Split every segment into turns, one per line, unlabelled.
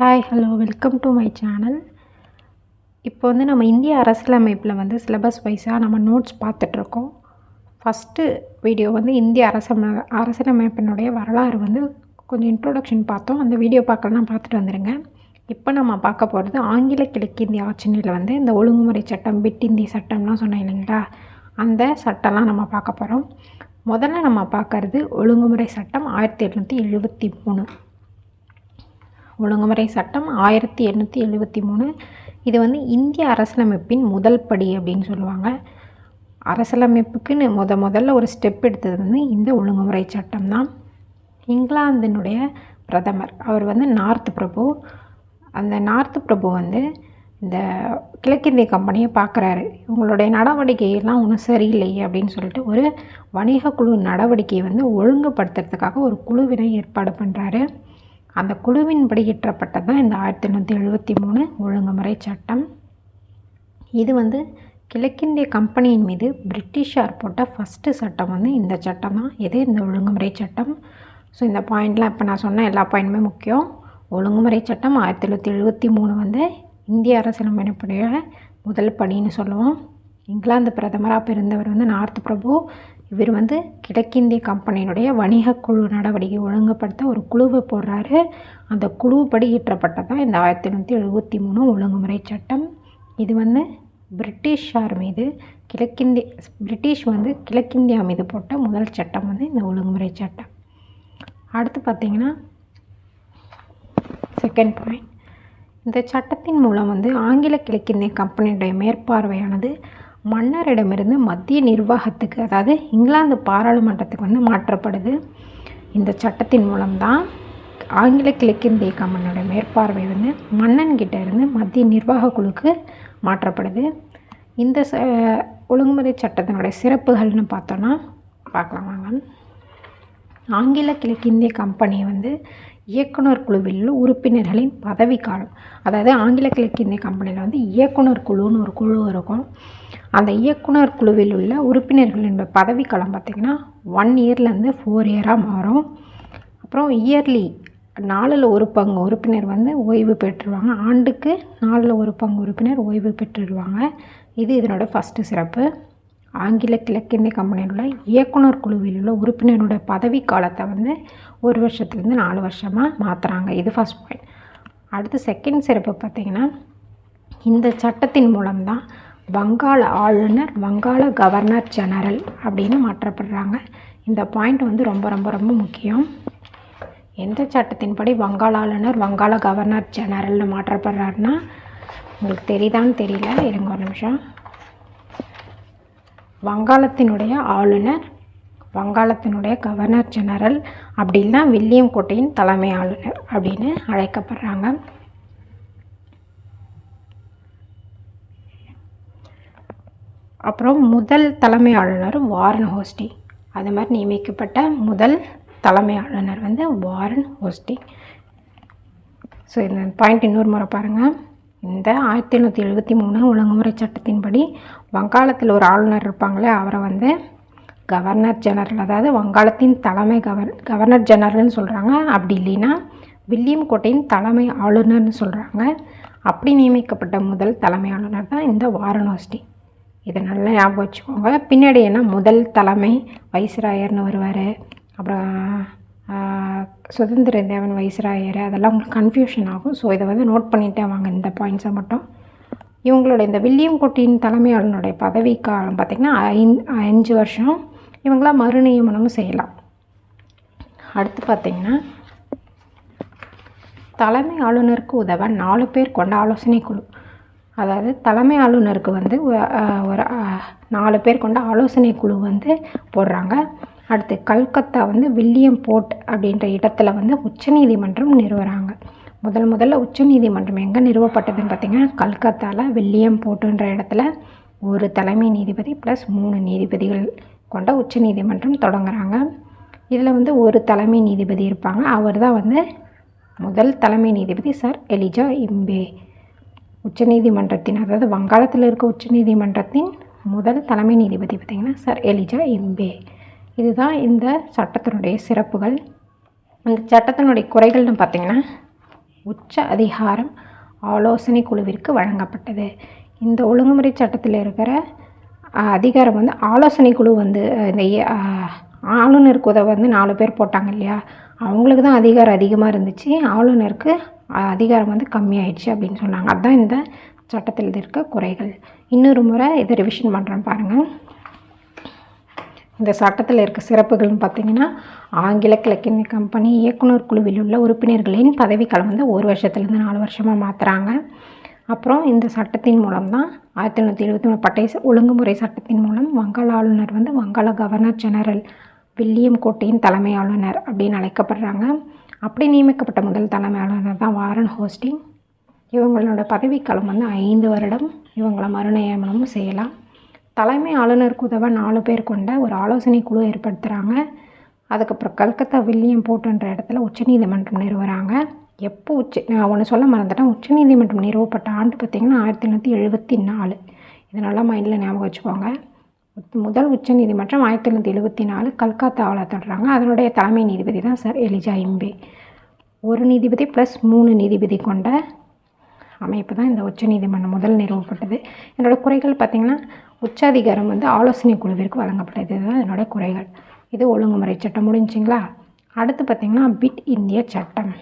Hi hello welcome to my channel இப்போ வந்து நம்ம இந்திய அரசியலமைப்பில் வந்து சிலபஸ் வைஸாக நம்ம நோட்ஸ் பார்த்துட்ருக்கோம். ஃபஸ்ட்டு வீடியோ வந்து இந்திய அரசம அரசியலமைப்பினுடைய வரலாறு வந்து கொஞ்சம் இன்ட்ரோடக்ஷன் பார்த்தோம். அந்த வீடியோ பார்க்கலாம் பார்த்துட்டு வந்துடுங்க இப்போ நம்ம பார்க்க போகிறது ஆங்கில கிழக்கிந்திய ஆட்சினியில் வந்து இந்த ஒழுங்குமுறை சட்டம் பிட் இந்திய சட்டம்லாம் சொன்னேன் இல்லைங்களா? அந்த சட்டம்லாம் நம்ம பார்க்க போகிறோம் முதல்ல நம்ம பார்க்கறது ஒழுங்குமுறை சட்டம் ஆயிரத்தி எட்நூற்றி எழுபத்தி மூணு. ஒழுங்குமுறை சட்டம் ஆயிரத்தி எண்ணூற்றி எழுபத்தி மூணு. இது வந்து இந்திய அரசியலமைப்பின் முதல் படி அப்படின்னு சொல்லுவாங்க. அரசியலமைப்புக்குன்னு முத முதல்ல ஒரு ஸ்டெப் எடுத்தது வந்து இந்த ஒழுங்குமுறை சட்டம் தான். இங்கிலாந்தினுடைய பிரதமர். அவர் வந்து நார்த் பிரபு. அந்த நார்த் பிரபு வந்து இந்த கிழக்கிந்திய கம்பெனியை பார்க்குறாரு. இவங்களுடைய நடவடிக்கையெல்லாம் ஒன்றும் சரியில்லையே அப்படின்னு சொல்லிட்டு ஒரு வணிக குழு நடவடிக்கையை வந்து ஒழுங்குபடுத்துறதுக்காக ஒரு குழுவினை ஏற்பாடு பண்ணுறாரு அந்த குழுவின்படி இயற்றப்பட்டது தான் இந்த ஆயிரத்தி எண்ணூற்றி எழுபத்தி மூணு ஒழுங்குமுறை சட்டம். இது வந்து கிழக்கிந்திய கம்பெனியின் மீது பிரிட்டிஷார் போட்ட ஃபஸ்ட்டு சட்டம் வந்து இந்த சட்டம் தான். இது இந்த ஒழுங்குமுறை சட்டம். ஸோ இந்த பாயிண்ட்லாம் இப்போ நான் சொன்ன எல்லா பாயிண்ட்டுமே முக்கியம். ஒழுங்குமுறை சட்டம் ஆயிரத்தி தொள்ளாயிரத்தி எழுபத்தி மூணு வந்து இந்திய அரசியலமைப்புடைய முதல் படின்னு சொல்லுவோம். இங்கிலாந்து பிரதமராக பிறந்தவர் வந்து நார்த் பிரபு. இவர் வந்து கிழக்கிந்திய கம்பெனியினுடைய வணிக குழு நடவடிக்கை ஒழுங்குபடுத்த ஒரு குழுவை போடுறாரு. அந்த குழுப்படி ஈற்றப்பட்டதான் இந்த ஆயிரத்தி எழுநூற்றி எழுபத்தி மூணு ஒழுங்குமுறை சட்டம். இது வந்து பிரிட்டிஷார் மீது கிழக்கிந்திய பிரிட்டிஷ் வந்து கிழக்கிந்தியா மீது போட்ட முதல் சட்டம் வந்து இந்த ஒழுங்குமுறை சட்டம். அடுத்து பார்த்திங்கன்னா செகண்ட் பாயிண்ட் இந்த சட்டத்தின் மூலம் வந்து ஆங்கில கிழக்கிந்திய கம்பெனியுடைய மேற்பார்வையானது மன்னரிடமிருந்து மத்திய நிர்வாகத்துக்கு அதாவது இங்கிலாந்து பாராளுமன்றத்துக்கு வந்து மாற்றப்படுது. இந்த சட்டத்தின் மூலம்தான் ஆங்கில கிழக்கிந்திய கம்பெனியோட மேற்பார்வை வந்து மன்னன்கிட்ட இருந்து மத்திய நிர்வாக குழுக்கு மாற்றப்படுது. இந்த ச ஒழுங்குமுறை சட்டத்தினுடைய சிறப்புகள்னு பார்த்தோன்னா பார்க்கலாம் வாங்க. ஆங்கில கிழக்கிந்திய கம்பெனி வந்து இயக்குனர் குழுவில் உள்ள உறுப்பினர்களின் பதவிக்காலம் அதாவது ஆங்கில கிழக்கிந்திய கம்பெனியில் வந்து இயக்குனர் குழுன்னு ஒரு குழு இருக்கும். அந்த இயக்குனர் குழுவில் உள்ள உறுப்பினர்களின் பதவிக்காலம் பார்த்திங்கன்னா ஒன் இயர்லேருந்து ஃபோர் இயராக மாறும். அப்புறம் இயர்லி நாலில் ஒரு பங்கு உறுப்பினர் வந்து ஓய்வு பெற்றுருவாங்க. ஆண்டுக்கு நாலில் ஒரு பங்கு உறுப்பினர் ஓய்வு பெற்றுடுவாங்க இது இதனோட ஃபஸ்ட்டு சிறப்பு. ஆங்கில கிழக்கிந்திய கம்பெனியில் உள்ள இயக்குனர் குழுவில் உள்ள உறுப்பினரோட பதவி காலத்தை வந்து ஒரு வருஷத்துலேருந்து நாலு வருஷமாக மாற்றுறாங்க இது ஃபஸ்ட் பாயிண்ட் அடுத்து செகண்ட் சிறப்பு பார்த்திங்கன்னா இந்த சட்டத்தின் மூலம்தான் வங்காள ஆளுநர் வங்காள கவர்னர் ஜெனரல் அப்படின்னு மாற்றப்படுறாங்க. இந்த பாயிண்ட் வந்து ரொம்ப ரொம்ப ரொம்ப முக்கியம். எந்த சட்டத்தின்படி வங்காள ஆளுநர் வங்காள கவர்னர் ஜெனரல்னு மாற்றப்படுறாருன்னா உங்களுக்கு தெரியுதான்னு தெரியல. இருங்க ஒரு நிமிஷம். வங்காளத்தினுடைய ஆளுநர் வங்காளத்தினுடைய கவர்னர் ஜெனரல் அப்படின்னா வில்லியம் கோட்டையின் தலைமை ஆளுநர் அப்படின்னு அழைக்கப்படுறாங்க. அப்புறம் முதல் தலைமை ஆளுநர் வாரன் ஹோஸ்டி. அது மாதிரி நியமிக்கப்பட்ட முதல் தலைமை ஆளுநர் வந்து வாரன் ஹோஸ்டி. ஸோ இந்த பாயிண்ட் இன்னொரு முறை பாருங்கள் இந்த ஆயிரத்தி எழுநூற்றி எழுபத்தி மூணு ஒழுங்குமுறை சட்டத்தின்படி வங்காளத்தில் ஒரு ஆளுநர் இருப்பாங்களே அவரை வந்து கவர்னர் ஜெனரல் அதாவது வங்காளத்தின் தலைமை கவர் கவர்னர் ஜெனரல்னு சொல்கிறாங்க அப்படி இல்லைன்னா வில்லியம் கோட்டையின் தலைமை ஆளுநர்னு சொல்கிறாங்க அப்படி நியமிக்கப்பட்ட முதல் தலைமை ஆளுநர் தான் இந்த வாரணாஸ்டி இதை நல்லா ஞாபகம் வச்சுக்கோங்க. பின்னாடி என்ன? முதல் தலைமை வைஸ்ராயர்னு வருவார். அப்புறம் சுதந்திர தேவன் வைஸ்ராயர். அதெல்லாம் உங்களுக்கு கன்ஃபியூஷன் ஆகும். ஸோ இதை வந்து நோட் பண்ணிட்டே வாங்க இந்த பாயிண்ட்ஸை மட்டும். இவங்களோட இந்த வில்லியம் கோட்டியின் தலைமை பதவிக்காலம் பதவி காலம் பார்த்திங்கன்னா ஐந் அஞ்சு வருஷம். இவங்களாம் மறுநியமனமும் செய்யலாம். அடுத்து பார்த்திங்கன்னா தலைமை ஆளுநருக்கு உதவ நாலு பேர் கொண்ட ஆலோசனை குழு அதாவது தலைமை ஆளுநருக்கு வந்து ஒரு நாலு பேர் கொண்ட ஆலோசனை குழு வந்து போடுறாங்க. அடுத்து கல்கத்தா வந்து வில்லியம் போர்ட் அப்படின்ற இடத்துல வந்து உச்சநீதிமன்றம் நிறுவுறாங்க. முதல் முதல்ல உச்சநீதிமன்றம் எங்கே நிறுவப்பட்டதுன்னு பார்த்திங்கன்னா கல்கத்தாவில் வில்லியம் போர்ட்டுன்ற இடத்துல ஒரு தலைமை நீதிபதி ப்ளஸ் மூணு நீதிபதிகள் கொண்ட உச்சநீதிமன்றம் தொடங்குகிறாங்க இதில் வந்து ஒரு தலைமை நீதிபதி இருப்பாங்க. அவர் தான் வந்து முதல் தலைமை நீதிபதி சார் எலிஜா இம்பே. உச்சநீதிமன்றத்தின் அதாவது வங்காளத்தில் இருக்க உச்சநீதிமன்றத்தின் முதல் தலைமை நீதிபதி பார்த்திங்கன்னா சார் எலிஜா இம்பே. இதுதான் இந்த சட்டத்தினுடைய சிறப்புகள். அந்த சட்டத்தினுடைய குறைகள்னு பார்த்திங்கன்னா உச்ச அதிகாரம் ஆலோசனை குழுவிற்கு வழங்கப்பட்டது. இந்த ஒழுங்குமுறை சட்டத்தில் இருக்கிற அதிகாரம் வந்து ஆலோசனை குழு வந்து இந்த ஆளுநருக்கு உதவ வந்து நாலு பேர் போட்டாங்க இல்லையா? அவங்களுக்கு தான் அதிகாரம் அதிகமாக இருந்துச்சு. ஆளுநருக்கு அதிகாரம் வந்து கம்மியாயிடுச்சு அப்படின்னு சொன்னாங்க. அதுதான் இந்த சட்டத்தில் இருக்க குறைகள். இன்னொரு முறை இதை ரிவிஷன் பண்ணுறேன் பாருங்கள் இந்த சட்டத்தில் இருக்க சிறப்புகள்னு பார்த்தீங்கன்னா ஆங்கில கிழக்கிந்திய கம்பெனி இயக்குனர் குழுவில் உள்ள உறுப்பினர்களின் பதவிக்காலம் வந்து ஒரு வருஷத்துலேருந்து நாலு வருஷமாக மாற்றுறாங்க அப்புறம் இந்த சட்டத்தின் மூலம் தான் ஆயிரத்தி தொள்ளாயிரத்தி எழுபத்தி மூணு பட்டை ஒழுங்குமுறை சட்டத்தின் மூலம் வங்காள ஆளுநர் வந்து வங்காள கவர்னர் ஜெனரல் வில்லியம் கோட்டையின் தலைமை ஆளுநர் அப்படின்னு அழைக்கப்படுறாங்க. அப்படி நியமிக்கப்பட்ட முதல் தலைமை ஆளுநர் தான் வாரன் ஹோஸ்டிங். இவங்களோட பதவிக்காலம் வந்து ஐந்து வருடம். இவங்களை மறுநியமனமும் செய்யலாம். தலைமை ஆளுநருக்கு உதவ நாலு பேர் கொண்ட ஒரு ஆலோசனை குழு ஏற்படுத்துகிறாங்க அதுக்கப்புறம் கல்கத்தா வில்லியம் போட்டுன்ற இடத்துல உச்சநீதிமன்றம் நிறுவுறாங்க. எப்போ உச்ச நான் ஒன்று சொல்ல மறந்துட்டேன். உச்சநீதிமன்றம் நிறுவப்பட்ட ஆண்டு பார்த்திங்கன்னா ஆயிரத்தி தொள்ளாயிரத்தி எழுபத்தி நாலு. இதனால் மைண்டில் ஞாபகம் வச்சுக்கோங்க. முதல் உச்சநீதிமன்றம் ஆயிரத்தி தொள்ளாயிரத்தி எழுபத்தி நாலு கல்கத்தாவில் தொடர்றாங்க. அதனுடைய தலைமை நீதிபதி தான் சார் எலிஜா இம்பே. ஒரு நீதிபதி ப்ளஸ் மூணு நீதிபதி கொண்ட அமைப்பு தான் இந்த உச்சநீதிமன்றம் முதல் நிறுவப்பட்டது. என்னோட குறைகள் பார்த்திங்கன்னா உச்சாதிகாரம் வந்து ஆலோசனை குழுவிற்கு வழங்கப்பட்டது. இதுதான் என்னோட குறைகள். இது ஒழுங்குமுறை சட்டம். முடிஞ்சிங்களா? அடுத்து பார்த்திங்கன்னா பிட் இந்திய சட்டம்.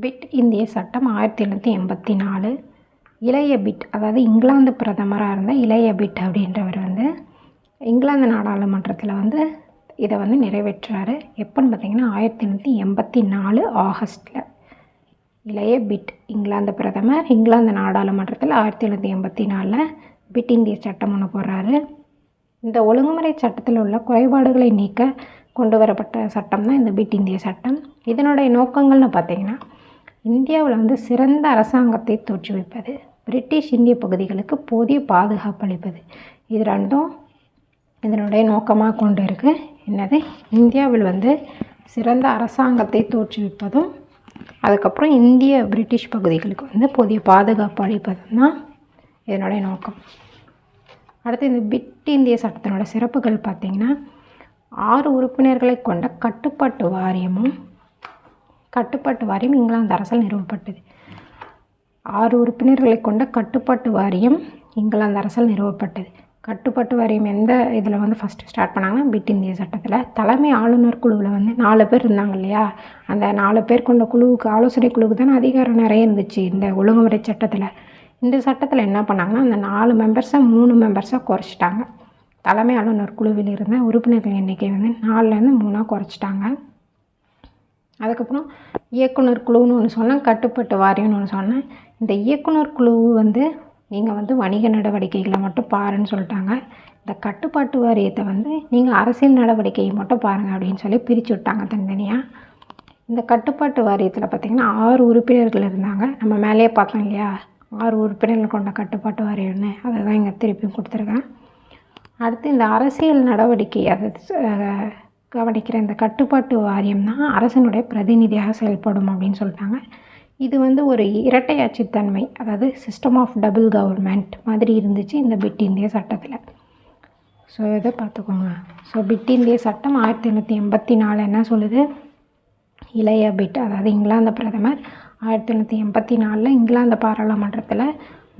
பிட் இந்திய சட்டம் ஆயிரத்தி எழுநூற்றி எண்பத்தி நாலு. இளைய பிட் அதாவது இங்கிலாந்து பிரதமராக இருந்த இளைய பிட் அப்படின்றவர் வந்து இங்கிலாந்து நாடாளுமன்றத்தில் வந்து இதை வந்து நிறைவேற்றுறாரு. எப்போன்னு பார்த்தீங்கன்னா ஆயிரத்தி எண்ணூற்றி எண்பத்தி நாலு ஆகஸ்ட்டில் இளைய பிட் இங்கிலாந்து பிரதமர் இங்கிலாந்து நாடாளுமன்றத்தில் ஆயிரத்தி எழுநூற்றி எண்பத்தி நாலில் பிட் இந்திய சட்டம் ஒன்று போடுறாரு. இந்த ஒழுங்குமுறை சட்டத்தில் உள்ள குறைபாடுகளை நீக்க கொண்டு வரப்பட்ட சட்டம் தான் இந்த பிட் இந்திய சட்டம். இதனுடைய நோக்கங்கள்னு பார்த்தீங்கன்னா இந்தியாவில் வந்து சிறந்த அரசாங்கத்தை தோற்றுவிப்பது பிரிட்டிஷ் இந்திய பகுதிகளுக்கு போதிய பாதுகாப்பு அளிப்பது. இது ரெண்டும் இதனுடைய நோக்கமாக கொண்டு இருக்குது என்னது? இந்தியாவில் வந்து சிறந்த அரசாங்கத்தை தோற்றுவிப்பதும் அதுக்கப்புறம் இந்திய பிரிட்டிஷ் பகுதிகளுக்கு வந்து போதிய பாதுகாப்பு அளிப்பதும் தான் இதனுடைய நோக்கம். அடுத்து இந்த பிட் இந்திய சட்டத்தினோட சிறப்புகள் பார்த்திங்கன்னா ஆறு உறுப்பினர்களை கொண்ட கட்டுப்பாட்டு வாரியமும் கட்டுப்பாட்டு வாரியம் இங்கிலாந்து அரசால் நிறுவப்பட்டது. ஆறு உறுப்பினர்களை கொண்ட கட்டுப்பாட்டு வாரியம் இங்கிலாந்து அரசால் நிறுவப்பட்டது. கட்டுப்பாட்டு வாரியம் எந்த இதில் வந்து ஃபஸ்ட்டு ஸ்டார்ட் பண்ணாங்கன்னா பிட் இந்திய சட்டத்தில். தலைமை ஆளுநர் குழுவில் வந்து நாலு பேர் இருந்தாங்க இல்லையா? அந்த நாலு பேர் கொண்ட குழுவுக்கு ஆலோசனை குழுவுக்கு தானே அதிகாரம் நிறைய இருந்துச்சு இந்த ஒழுங்குமுறை சட்டத்தில். இந்த சட்டத்தில் என்ன பண்ணாங்கன்னா அந்த நாலு மெம்பர்ஸை மூணு மெம்பர்ஸாக குறைச்சிட்டாங்க. தலைமை ஆளுநர் குழுவில் இருந்த உறுப்பினர்கள் எண்ணிக்கை வந்து நாலுலேருந்து மூணாக குறைச்சிட்டாங்க. அதுக்கப்புறம் இயக்குனர் குழுன்னு ஒன்று சொன்னேன் கட்டுப்பாட்டு வாரியம்னு ஒன்று சொன்னேன். இந்த இயக்குனர் குழு வந்து நீங்கள் வந்து வணிக நடவடிக்கைகளை மட்டும் பாருன்னு சொல்லிட்டாங்க. இந்த கட்டுப்பாட்டு வாரியத்தை வந்து நீங்கள் அரசியல் நடவடிக்கையை மட்டும் பாருங்கள் அப்படின்னு சொல்லி பிரித்து விட்டாங்க தனித்தனியாக இந்த கட்டுப்பாட்டு வாரியத்தில் பார்த்திங்கன்னா ஆறு உறுப்பினர்கள் இருந்தாங்க. நம்ம மேலேயே பார்த்தோம் இல்லையா? ஆறு உறுப்பினர்கள் கொண்ட கட்டுப்பாட்டு வாரியம்னு. அதை தான் இங்கே திருப்பியும் கொடுத்துருக்கேன். அடுத்து இந்த அரசியல் நடவடிக்கை அதை கவனிக்கிற இந்த கட்டுப்பாட்டு வாரியம் தான் அரசனுடைய பிரதிநிதியாக செயல்படும் அப்படின்னு சொல்லிட்டாங்க. இது வந்து ஒரு இரட்டையாட்சித்தன்மை அதாவது சிஸ்டம் ஆஃப் டபுள் கவர்மெண்ட் மாதிரி இருந்துச்சு இந்த பிட் இந்திய சட்டத்தில். ஸோ இதை பார்த்துக்கோங்க. ஸோ பிட் இந்திய சட்டம் ஆயிரத்தி எண்ணூற்றி எண்பத்தி நாலு என்ன சொல்லுது? இளைய பிட் அதாவது இங்கிலாந்து பிரதமர். ஆயிரத்தி தொள்ளாயிரத்தி எண்பத்தி நாலில் இங்கிலாந்து பாராளுமன்றத்தில்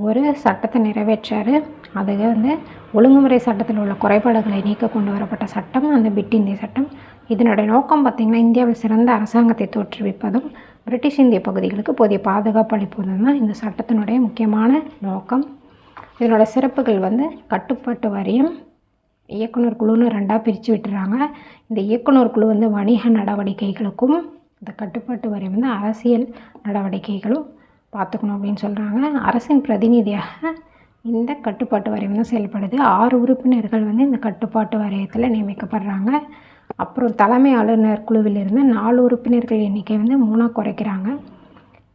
ஒரு சட்டத்தை நிறைவேற்றாரு. அது வந்து ஒழுங்குமுறை சட்டத்தில் உள்ள குறைபாடுகளை நீக்க கொண்டு வரப்பட்ட சட்டம் அந்த பிட் இந்திய சட்டம். இதனுடைய நோக்கம் பார்த்திங்கன்னா இந்தியாவில் சிறந்த அரசாங்கத்தை தோற்றுவிப்பதும் பிரிட்டிஷ் இந்திய பகுதிகளுக்கு போதிய பாதுகாப்பு அளிப்பதும் தான் இந்த சட்டத்தினுடைய முக்கியமான நோக்கம். இதனோட சிறப்புகள் வந்து கட்டுப்பாட்டு வாரியம் இயக்குனர் குழுன்னு ரெண்டாக பிரித்து விட்டுறாங்க. இந்த இயக்குனர் குழு வந்து வணிக நடவடிக்கைகளுக்கும் இந்த கட்டுப்பாட்டு வாரியம் வந்து அரசியல் நடவடிக்கைகளும் பார்த்துக்கணும் அப்படின்னு சொல்கிறாங்க அரசின் பிரதிநிதியாக இந்த கட்டுப்பாட்டு வாரியம் தான் செயல்படுது. ஆறு உறுப்பினர்கள் வந்து இந்த கட்டுப்பாட்டு வாரியத்தில் நியமிக்கப்படுறாங்க. அப்புறம் தலைமை ஆளுநர் குழுவில் இருந்து நாலு உறுப்பினர்கள் எண்ணிக்கை வந்து மூணாக குறைக்கிறாங்க.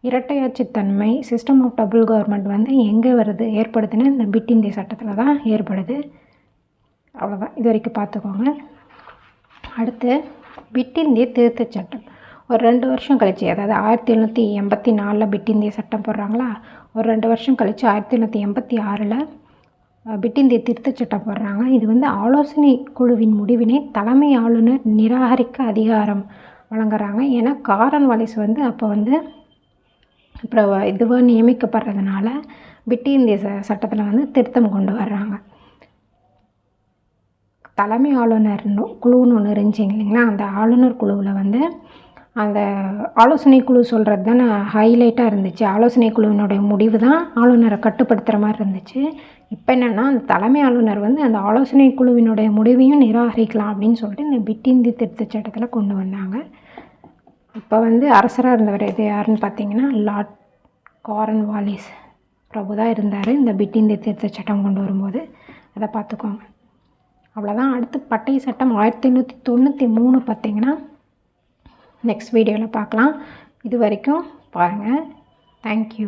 இரட்டையாட்சித்தன்மை சிஸ்டம் ஆஃப் டபுள் கவர்மெண்ட் வந்து எங்கே வருது ஏற்படுதுன்னா இந்த பிட் இந்திய சட்டத்தில் தான் ஏற்படுது. அவ்வளோதான் இது வரைக்கும் பார்த்துக்கோங்க. அடுத்து பிட் இந்திய திருத்தச் சட்டம். ஒரு ரெண்டு வருஷம் கழித்து அதாவது ஆயிரத்தி எழுநூற்றி எண்பத்தி நாலில் பிட் இந்திய சட்டம் போடுறாங்களா? ஒரு ரெண்டு வருஷம் கழிச்சு ஆயிரத்தி எழுநூற்றி எண்பத்தி ஆறில் பிட் இந்திய திருத்தச் சட்டம் போடுறாங்க. இது வந்து ஆலோசனை குழுவின் முடிவினை தலைமை ஆளுநர் நிராகரிக்க அதிகாரம் வழங்குறாங்க. ஏன்னா காரன் வாலிஸ் வந்து அப்போ வந்து அப்புறம் இதுவாக நியமிக்கப்படுறதுனால பிட்டி இந்திய ச சட்டத்தில் வந்து திருத்தம் கொண்டு வர்றாங்க. தலைமை ஆளுநர் குழுன்னு ஒன்று இருந்துச்சு இல்லைங்களா? அந்த ஆளுநர் குழுவில் வந்து அந்த ஆலோசனை குழு சொல்கிறது தானே ஹைலைட்டாக இருந்துச்சு. ஆலோசனை குழுவினுடைய முடிவு தான் ஆளுநரை கட்டுப்படுத்துகிற மாதிரி இருந்துச்சு. இப்போ என்னென்னா அந்த தலைமை ஆளுநர் வந்து அந்த ஆலோசனை குழுவினுடைய முடிவையும் நிராகரிக்கலாம் அப்படின்னு சொல்லிட்டு இந்த பிட்டிந்தி திருத்தச் சட்டத்தில் கொண்டு வந்தாங்க. இப்போ வந்து அரசராக இருந்தவர் இது யாருன்னு பார்த்தீங்கன்னா லார்ட் காரன் வாலிஸ் பிரபு தான் இருந்தார். இந்த பிட்டிந்தி திருத்தச் சட்டம் கொண்டு வரும்போது. அதை பார்த்துக்கோங்க அவ்வளோதான் அடுத்து பட்டை சட்டம் ஆயிரத்தி எண்ணூற்றி தொண்ணூற்றி மூணு பார்த்தீங்கன்னா நெக்ஸ்ட் வீடியோவில் பார்க்கலாம். இது வரைக்கும் பாருங்கள் தேங்க்யூ